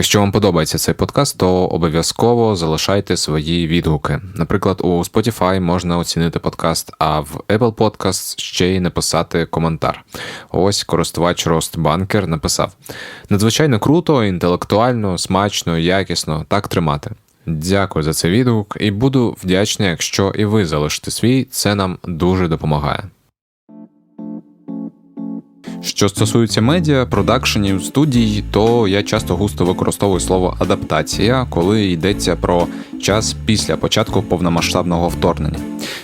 Якщо вам подобається цей подкаст, то обов'язково залишайте свої відгуки. Наприклад, у Spotify можна оцінити подкаст, а в Apple Podcasts ще й написати коментар. Ось користувач Ростбанкер написав: надзвичайно круто, інтелектуально, смачно, якісно, так тримати. Дякую за цей відгук і буду вдячний, якщо і ви залишите свій, це нам дуже допомагає. Що стосується медіа, продакшенів, студій, то я часто густо використовую слово адаптація, коли йдеться про час після початку повномасштабного вторгнення.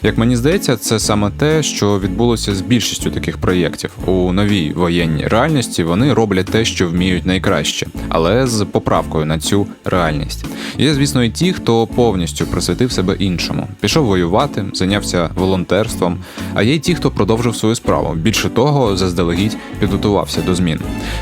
Як мені здається, це саме те, що відбулося з більшістю таких проєктів. У новій воєнній реальності вони роблять те, що вміють найкраще, але з поправкою на цю реальність. Є, звісно, і ті, хто повністю присвятив себе іншому, пішов воювати, зайнявся волонтерством. А є й ті, хто продовжив свою справу. Більше того, заздалегідь підготувався до змін,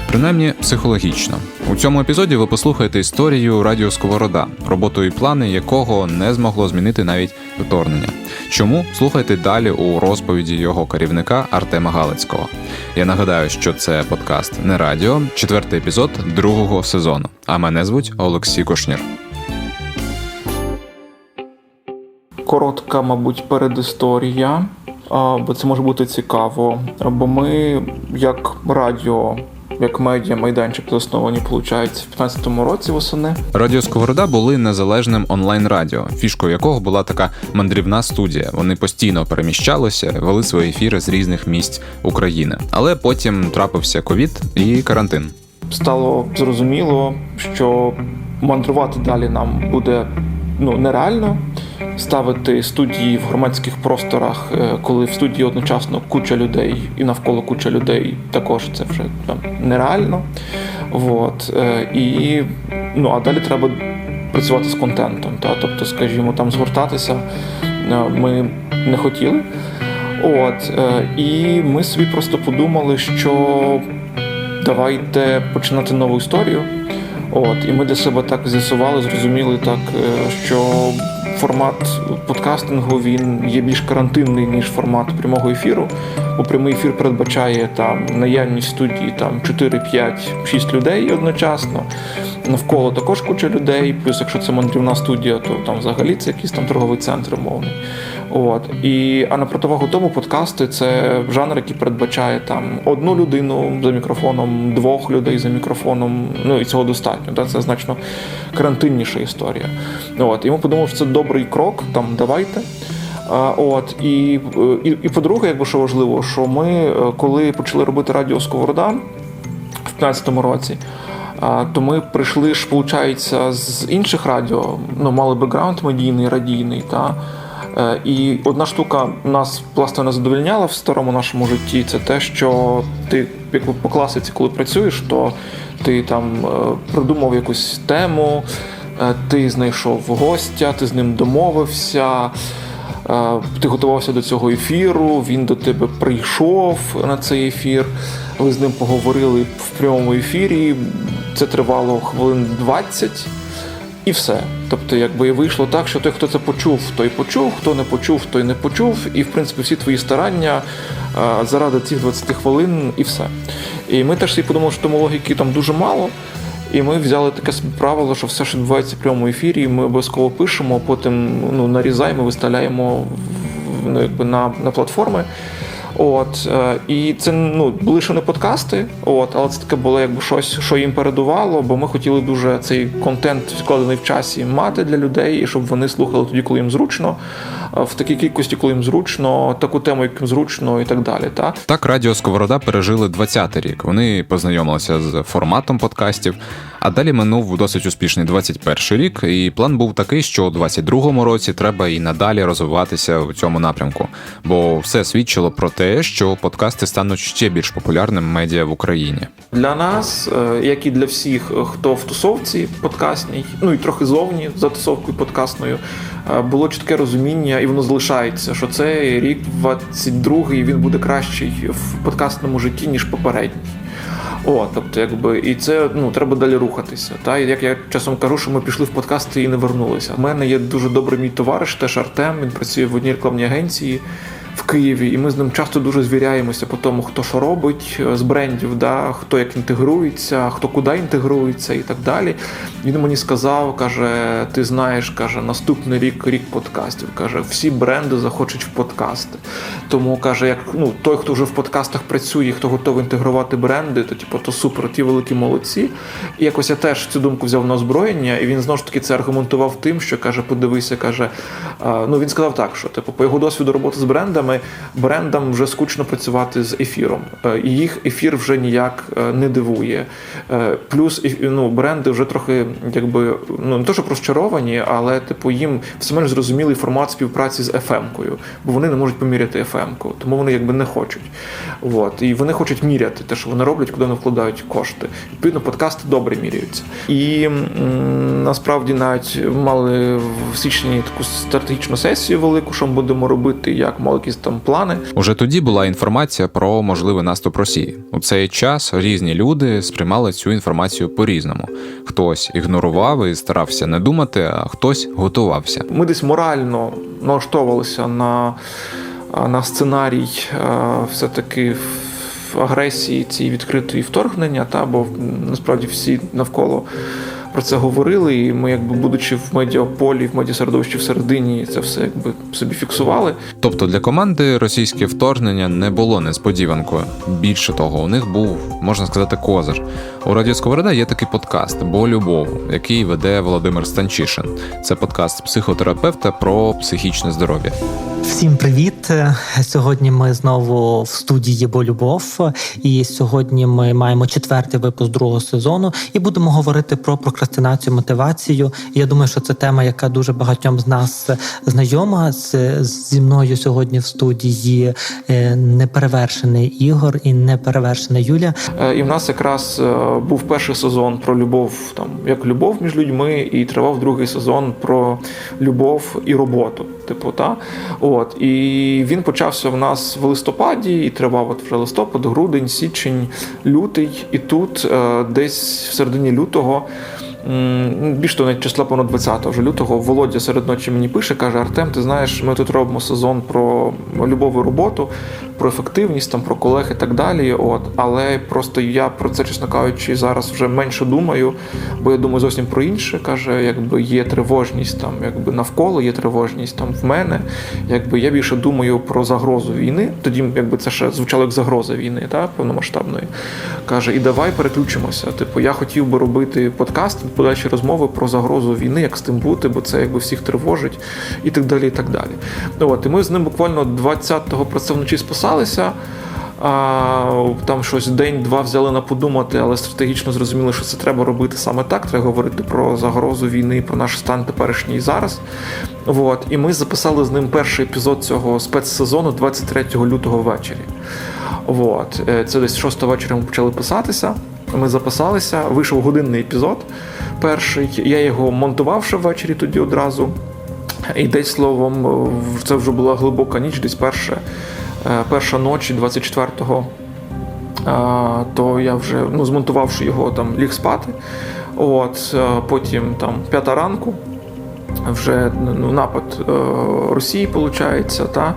принаймні психологічно. У цьому епізоді ви послухаєте історію Радіо Сковорода, роботу і плани якого не змогло змінити навіть вторгнення. Чому слухайте далі у розповіді його керівника Артема Галицького? Я нагадаю, що це подкаст не радіо, четвертий епізод другого сезону. А мене звуть Олексій Кошнір. Коротка, мабуть, передісторія, бо це може бути цікаво. Бо ми, як радіо, як медіа майданчик засновані, виходить, в 15-му році восени. Радіо Сковорода були незалежним онлайн-радіо, фішкою якого була така мандрівна студія. Вони постійно переміщалися, вели свої ефіри з різних місць України. Але потім трапився ковід і карантин. Стало зрозуміло, що мандрувати далі нам буде ну нереально ставити студії в громадських просторах, е, коли в студії одночасно куча людей і навколо куча людей, також це вже там нереально. От. Е, і, ну, А далі треба працювати з контентом. Та? Тобто, скажімо, там згортатися е, ми не хотіли. От, І ми собі просто подумали, що давайте починати нову історію. От, І ми для себе так з'ясували, зрозуміли так, що формат подкастингу він є більш карантинний, ніж формат прямого ефіру. Бо прямий ефір передбачає там наявність студії там 4, 5, 6 людей одночасно. Навколо також куча людей. Плюс, якщо це мандрівна студія, то там взагалі це якийсь там торговий центр умовний. От і а на противагу тому подкасти це жанр, який передбачає там одну людину за мікрофоном, двох людей за мікрофоном. Ну і цього достатньо. Да? Це значно карантинніша історія. От і ми подумали, що це добрий крок. Там давайте. От і, і, і по-друге, якби що важливо, що ми е, коли почали робити радіо Сковорода в 15-му році. То ми прийшли ж, виходить, з інших радіо, ну мали бекграунд медійний, радійний, та Е, і одна штука нас власне не задовольняла в старому нашому житті. Це те, що ти якби по класиці, коли працюєш, то ти там е, придумав якусь тему, е, ти знайшов гостя, ти з ним домовився. Ти готувався до цього ефіру, він до тебе прийшов на цей ефір. Ви з ним поговорили в прямому ефірі. Це тривало хвилин 20 і все. Тобто, якби вийшло так, що той, хто це почув, той почув, хто не почув, той не почув. І в принципі всі твої старання заради цих 20 хвилин і все. І ми теж всі подумали, що тому логіки там дуже мало. І ми взяли таке правило, що все, що відбувається в прямому ефірі, ми обов'язково пишемо, потім ну, нарізаємо, виставляємо ну, якби на, на платформи. От е, і це ну були ще не подкасти, от, але це таке було якби щось, що їм передувало, бо ми хотіли дуже цей контент вкладений в часі мати для людей, і щоб вони слухали тоді, коли їм зручно, в такій кількості, коли їм зручно, таку тему, як їм зручно, і так далі. Та так радіо Сковорода пережили 20-й рік. Вони познайомилися з форматом подкастів. А далі минув досить успішний 21 рік, і план був такий, що у 22-му році треба і надалі розвиватися в цьому напрямку, бо все свідчило про те, що подкасти стануть ще більш популярним медіа в Україні. Для нас, е, як і для всіх, хто в тусовці подкастній, ну і трохи зовні за тусовкою подкастною, е, було чітке розуміння, і воно залишається, що цей рік 22-й, він буде кращий в подкастному житті ніж попередній. О, тобто, якби і це ну треба далі рухатися. Та як я часом кажу, що ми пішли в подкасти і не вернулися. У мене є дуже добрий мій товариш, теж Артем. Він працює в одній рекламній агенції. В Києві, і ми з ним часто дуже звіряємося по тому, хто що робить е, з брендів, да, хто як інтегрується, хто куди інтегрується і так далі. Він мені сказав, каже: ти знаєш, каже, наступний рік рік подкастів. каже, всі бренди захочуть в подкасти. Тому каже, як ну той, хто вже в подкастах працює, хто готовий інтегрувати бренди, то типу, то супер, ті великі молодці. І якось я теж цю думку взяв на озброєння, і він знову ж таки це аргументував тим, що каже, подивися, каже, ну він сказав так, що типу, по його досвіду роботи з брендами, брендам вже скучно працювати з ефіром. Е, І їх ефір вже ніяк е, не дивує. Е, Плюс ну, бренди вже трохи, якби ну не то, що розчаровані, але типу їм все менш зрозумілий формат співпраці з FM-кою, бо вони не можуть поміряти FM-ку, тому вони якби не хочуть. От. І вони хочуть міряти те, що вони роблять, куди вони вкладають кошти. Відповідно, подкасти добре міряються. І м, насправді навіть мали в січні таку стратегічну сесію велику, що ми будемо робити, як якісь там плани. Уже тоді була інформація про можливий наступ Росії. У цей час різні люди сприймали цю інформацію по-різному. Хтось ігнорував і старався не думати, а хтось готувався. Ми десь морально налаштовувалися на, на сценарій е, все-таки в агресії цієї відкритої вторгнення, та, бо насправді всі навколо про це говорили, і ми, якби будучи в медіаполі, в медіасередовищі всередині, це все якби собі фіксували. Тобто для команди російське вторгнення не було несподіванкою. Більше того, у них був, можна сказати, козир. У Радіо Сковорода є такий подкаст Бо любов, який веде Володимир Станчишин. Це подкаст психотерапевта про психічне здоров'я. Всім привіт! Сьогодні ми знову в студії Бо Любов, і сьогодні ми маємо четвертий випуск другого сезону і будемо говорити про прокрастинацію, мотивацію. Я думаю, що це тема, яка дуже багатьом з нас знайома. Зі мною сьогодні в студії е, неперевершений Ігор і неперевершена Юля. Е, І в нас якраз е, був перший сезон про любов, там як любов між людьми, і тривав другий сезон про любов і роботу. Типу, та от і він почався в нас в листопаді і тривав от вже листопад, грудень, січень, лютий. І тут е, десь в середині лютого. Більш того, навіть числа понад 20 вже лютого Володя серед ночі мені пише, каже: Артем, ти знаєш, ми тут робимо сезон про любов і роботу, про ефективність, там про колег і так далі. От, але просто я про це, чесно кажучи, зараз вже менше думаю, бо я думаю зовсім про інше. каже, якби є тривожність там, якби навколо є тривожність там в мене. Якби я більше думаю про загрозу війни. Тоді якби це ще звучало як загроза війни, та повномасштабної. Каже, і давай переключимося. Типу, я хотів би робити подкаст, подальші розмови про загрозу війни, як з тим бути, бо це якби всіх тривожить, і так далі. І так далі. Ну, от, і ми з ним буквально 20-го про це вночі списалися. А, там щось день-два взяли на подумати, але стратегічно зрозуміли, що це треба робити саме так. Треба говорити про загрозу війни, про наш стан теперішній і зараз. От. І ми записали з ним перший епізод цього спецсезону 23 лютого ввечері. От. Е, Це десь 6 вечора ми почали писатися. Ми записалися, вийшов годинний епізод перший. Я його монтував ще ввечері тоді одразу. І десь словом, це вже була глибока ніч, десь перша, е, перша ночі 24-го. То я вже ну, змонтувавши його, там ліг спати. От, е, потім там п'ята ранку, вже ну, напад е, Росії, виходить, та.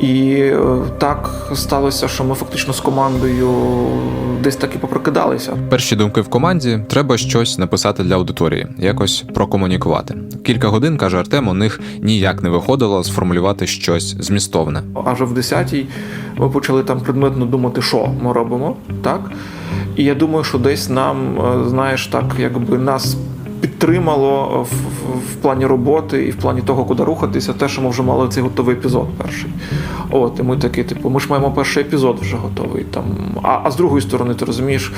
І е, так сталося, що ми фактично з командою десь так і попрокидалися. Перші думки в команді треба щось написати для аудиторії, якось прокомунікувати. Кілька годин каже Артем, у них ніяк не виходило сформулювати щось змістовне. Аж в 10-й ми почали там предметно думати, що ми робимо, так? І я думаю, що десь нам, е, знаєш, так, якби нас підтримало в, в, в плані роботи і в плані того, куди рухатися, те, що ми вже мали цей готовий епізод перший. От, і ми такі, типу, ми ж маємо перший епізод вже готовий. Там. А, а з другої сторони, ти розумієш,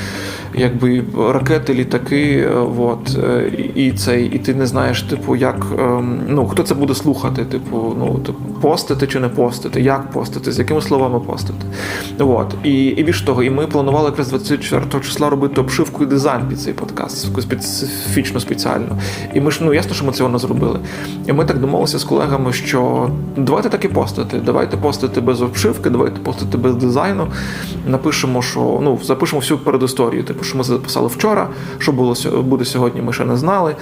якби ракети, літаки, е, от, е, і, цей, і ти не знаєш, типу, як ем, ну, хто це буде слухати, типу, ну, типу, постити чи не постити, як постити, з якими словами постити. От. І, і більш того, і ми планували якраз 24 числа робити обшивку і дизайн під цей подкаст, таку специфічну спеціальну. І ми ж ну ясно, що ми цього не зробили. І ми так домовилися з колегами, що давайте так і постити. Давайте постити без обшивки, давайте постити без дизайну. Напишемо, що ну запишемо всю передісторію. Типу, що ми записали вчора, що було буде сьогодні, ми ще не знали.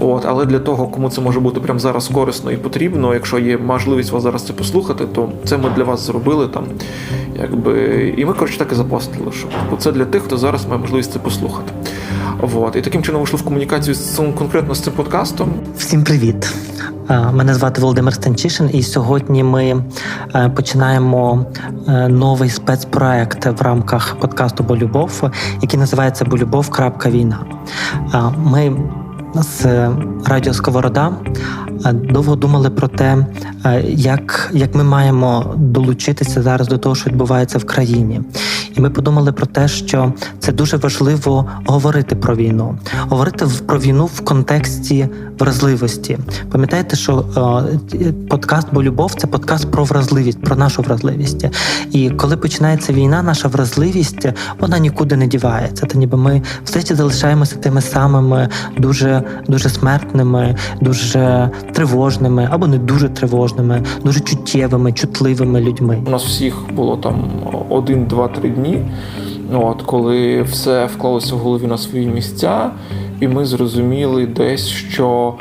От, але для того, кому це може бути прямо зараз корисно і потрібно, якщо є можливість вас зараз це послухати, то це ми для вас зробили там. Якби, і ми, коротше, так і запостили, що це для тих, хто зараз має можливість це послухати. От. І таким чином вийшли в комунікацію з цим конкретно з цим подкастом. Всім привіт! Е, Мене звати Володимир Станчишин, і сьогодні ми е, починаємо е, новий спецпроект в рамках подкасту Болюбов, який називається Болюбов.війна. Е, Ми з Радіо Сковорода довго думали про те, як, як ми маємо долучитися зараз до того, що відбувається в країні. І ми подумали про те, що це дуже важливо говорити про війну, говорити про війну в контексті вразливості. Пам'ятаєте, що е, подкаст Бо любов це подкаст про вразливість, про нашу вразливість. І коли починається війна, наша вразливість вона нікуди не дівається. Та ніби ми все ще залишаємося тими самими дуже, дуже смертними, дуже тривожними або не дуже тривожними, дуже чуттєвими, чутливими людьми. У нас всіх було там один, два, три дні. От, коли все вклалося в голові на свої місця, і ми зрозуміли десь, що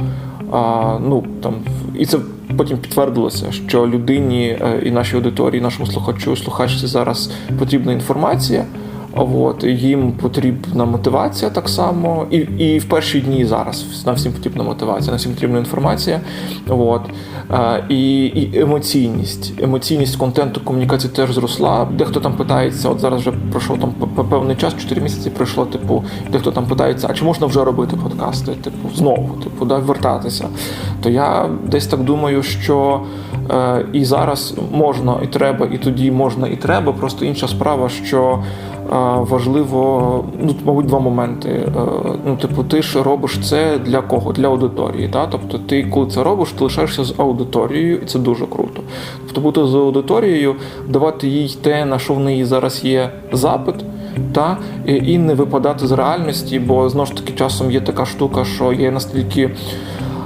а, ну там і це потім підтвердилося, що людині е, і нашій аудиторії, нашому слухачу, слухачці зараз потрібна інформація. От, їм потрібна мотивація так само, і, і в перші дні зараз нам всім потрібна мотивація, нам всім потрібна інформація. От, е, і, і емоційність. Емоційність контенту комунікації теж зросла. Дехто там питається, от зараз вже пройшов там певний час, 4 місяці пройшло. Типу, дехто там питається, а чи можна вже робити подкасти? Типу, знову, типу, да, вертатися. То я десь так думаю, що е, і зараз можна, і треба, і тоді можна, і треба. Просто інша справа, що. Важливо, ну мабуть, два моменти. Е, Ну, типу, ти ж робиш це для кого? Для аудиторії. Та? Тобто, ти, коли це робиш, ти лишаєшся з аудиторією, і це дуже круто. Тобто, бути з аудиторією, давати їй те, на що в неї зараз є запит. Та і не випадати з реальності, бо знову ж таки часом є така штука, що є настільки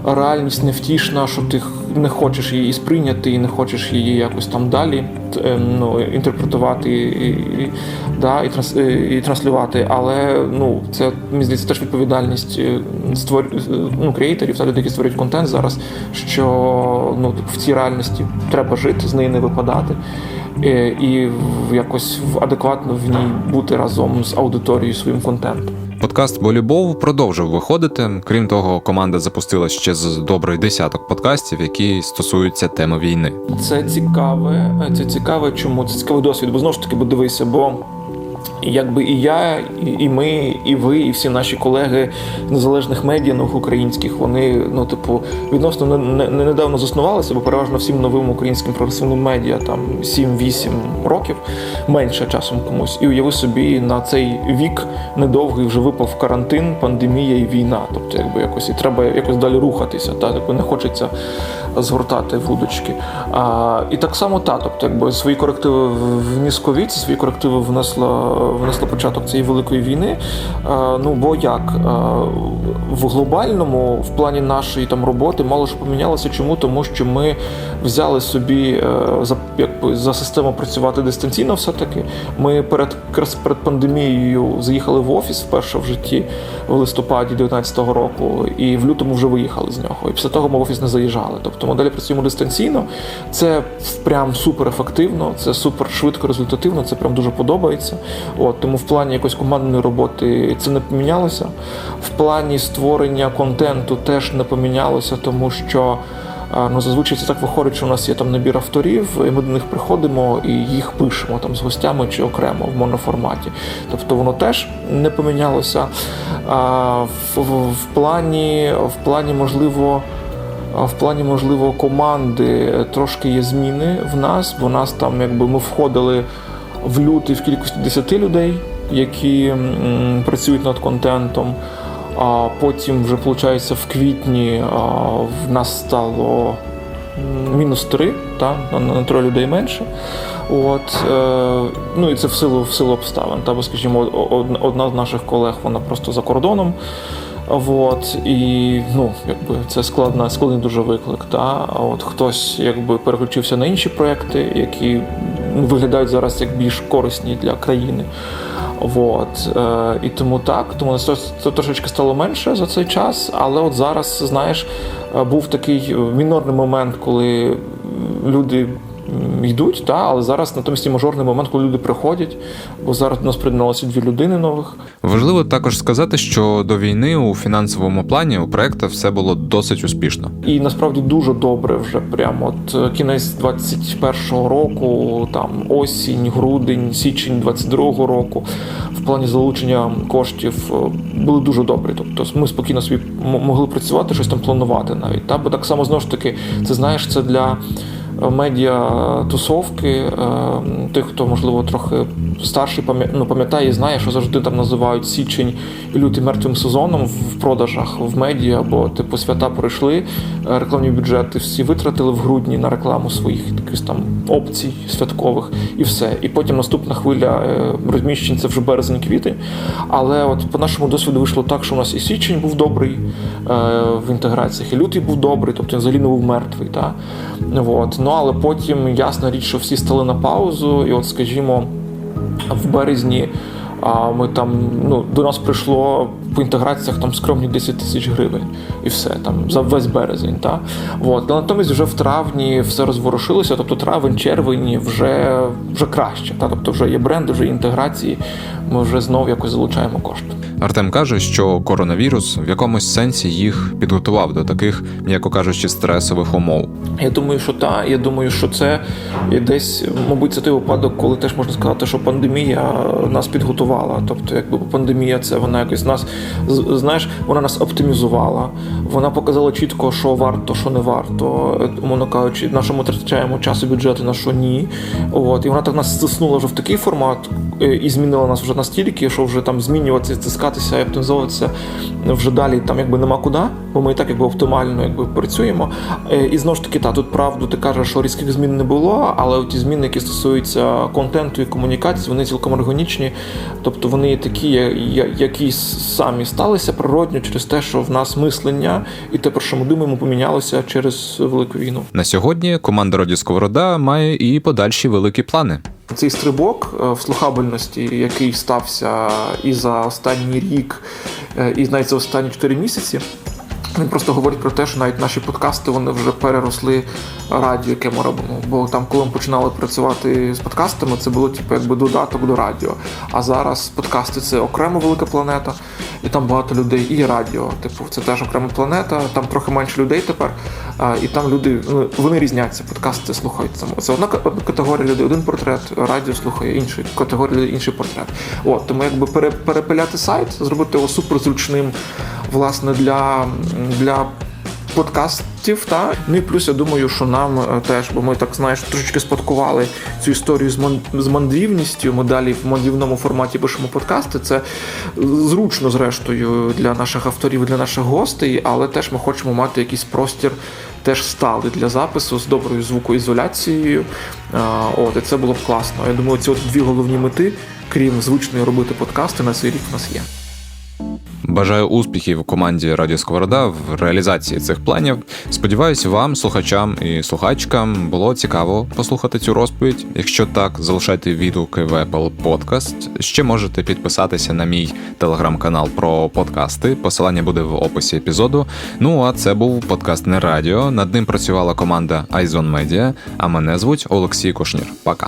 реальність невтішна, що ти не хочеш її сприйняти і не хочеш її якось там далі е, ну, інтерпретувати і, і, да, і, транс, і транслювати. Але ну, це мені здається теж відповідальність е, створ... е, ну, креаторів та людей, які створюють контент зараз, що ну, в цій реальності треба жити, з неї не випадати. е, І якось адекватно в ній бути разом з аудиторією своїм контентом. Подкаст Болібов продовжив виходити. Крім того, команда запустила ще з добрий десяток подкастів, які стосуються теми війни. Це цікаве. Це цікаве, чому це цікавий досвід, бо знову ж таки, бо дивися, бо. Якби і я, і, ми, і ви, і всі наші колеги незалежних медіа нових українських, вони ну, типу, відносно не, не, не недавно заснувалися, бо переважно всім новим українським прогресивним медіа там 7-8 років, менше часом комусь. І уяви собі на цей вік недовгий вже випав карантин, пандемія і війна. Тобто, якби якось і треба якось далі рухатися. Та якби не хочеться згортати вудочки. А, і так само та, тобто, якби свої корективи вніс ковід, свої корективи внесла, внесла початок цієї великої війни. Ну бо як в глобальному, в плані нашої там роботи, мало що помінялося. Чому? Тому що ми взяли собі е, за якби за систему працювати дистанційно. Все таки ми перед перед пандемією заїхали в офіс вперше в житті в листопаді 2019 року, і в лютому вже виїхали з нього. І після того ми в офіс не заїжджали. Тобто ми працюємо дистанційно. Це прям супер ефективно, це супер швидко, результативно. Це прям дуже подобається. От тому в плані якоїсь командної роботи це не помінялося. В плані створення контенту теж не помінялося, тому що. Ну, зазвичай це так виходить, що у нас є там набір авторів, і ми до них приходимо і їх пишемо там з гостями чи окремо в моноформаті. Тобто воно теж не помінялося. А, в, в, в плані, в плані, можливо, в плані, можливо, команди трошки є зміни в нас, бо нас там, якби ми входили в лютий в кількості 10 людей, які працюють над контентом. А потім, вже виходить, в квітні в нас стало мінус 3, та, на, троє людей менше. От, е, ну і це в силу, в силу обставин. Та, бо, скажімо, одна з наших колег, вона просто за кордоном. От, і ну, якби це складна, складний дуже виклик. Та? От хтось якби переключився на інші проекти, які виглядають зараз як більш корисні для країни. От, е, і тому так, тому це, трошечки стало менше за цей час, але от зараз, знаєш, е, був такий е, мінорний момент, коли люди йдуть, та, але зараз натомість є мажорний момент, коли люди приходять, бо зараз до нас приєдналося дві людини нових. Важливо також сказати, що до війни у фінансовому плані у проекту все було досить успішно. І насправді дуже добре вже прямо от е, кінець 21-го року, там осінь, грудень, січень 22-го року, в плані залучення коштів е, були дуже добрі. Тобто ми спокійно собі могли працювати, щось там планувати навіть. Та? Бо так само знову ж таки, це знаєш, це для. Е, Медіа тусовки, е, тих, хто можливо трохи старший, ну, пам'ятає і знає, що завжди там називають січень і лютий мертвим сезоном в продажах в медіа, бо типу свята пройшли, е, рекламні бюджети всі витратили в грудні на рекламу своїх якихось там опцій святкових і все. І потім наступна хвиля розміщень це вже березень-квітень. Але от по нашому досвіду вийшло так, що у нас і січень був добрий в інтеграціях, і лютий був добрий, тобто він взагалі не був мертвий. Та? От. Ну але потім ясна річ, що всі стали на паузу, і от, скажімо, в березні. А ми там ну до нас прийшло по інтеграціях там скромні 10 тисяч гривень, і все там за весь березень. Та от Але натомість вже в травні все розворушилося. Тобто травень, червень вже вже краще. Та тобто вже є бренди, вже є інтеграції. Ми вже знов якось залучаємо кошти. Артем каже, що коронавірус в якомусь сенсі їх підготував до таких, м'яко кажучи, стресових умов. Я думаю, що та. Я думаю, що це десь, мабуть, це той випадок, коли теж можна сказати, що пандемія нас підготувала. Тобто, якби пандемія, це вона якось нас знаєш, вона нас оптимізувала. Вона показала чітко, що варто, що не варто. Умовно кажучи, на що ми втрачаємо час і бюджети, на що ні. От і вона так нас стиснула вже в такий формат і змінила нас вже настільки, що вже там змінюватися, стискатися і оптимізовуватися вже далі там якби нема куди, бо ми і так якби оптимально якби працюємо. Е, І знову ж таки, та тут правду ти кажеш, що різких змін не було, але ті зміни, які стосуються контенту і комунікації, вони цілком органічні, тобто вони такі, які самі сталися природньо через те, що в нас мислення і те, про що ми думаємо, помінялося через велику війну. На сьогодні команда Роді Сковорода має і подальші великі плани. Цей стрибок е, в слухабельності, який стався і за останній рік, е, і навіть за останні 4 місяці. Він просто говорить про те, що навіть наші подкасти вони вже переросли радіо, яке ми робимо. Бо там, коли ми починали працювати з подкастами, це було типу якби додаток до радіо. А зараз подкасти це окрема велика планета, і там багато людей, і радіо. Типу, це теж окрема планета. Там трохи менше людей тепер. І там люди ну, вони різняться. Подкасти слухають. Це одна, одна категорія людей, один портрет, радіо слухає інший категорія людей, інший портрет. От тому якби пере, перепиляти сайт, зробити його суперзручним, власне, для, для подкастів. Та ну і плюс я думаю, що нам е, теж, бо ми так знаєш, трошечки спадкували цю історію з ман- з мандрівністю. Ми далі в мандрівному форматі пишемо подкасти. Це зручно, зрештою, для наших авторів, для наших гостей, але теж ми хочемо мати якийсь простір. Теж стали для запису з доброю звукоізоляцією. А, От, і це було б класно. Я думаю, ці от дві головні мети, крім звичної робити подкасти, на цей рік в нас є. Бажаю успіхів команді Радіо Сковорода в реалізації цих планів. Сподіваюсь, вам, слухачам і слухачкам, було цікаво послухати цю розповідь. Якщо так, залишайте відгуки в Apple Podcast. Ще можете підписатися на мій телеграм-канал про подкасти. Посилання буде в описі епізоду. Ну а це був подкаст не радіо. Над ним працювала команда iZone Media, а мене звуть Олексій Кушнір. Пока.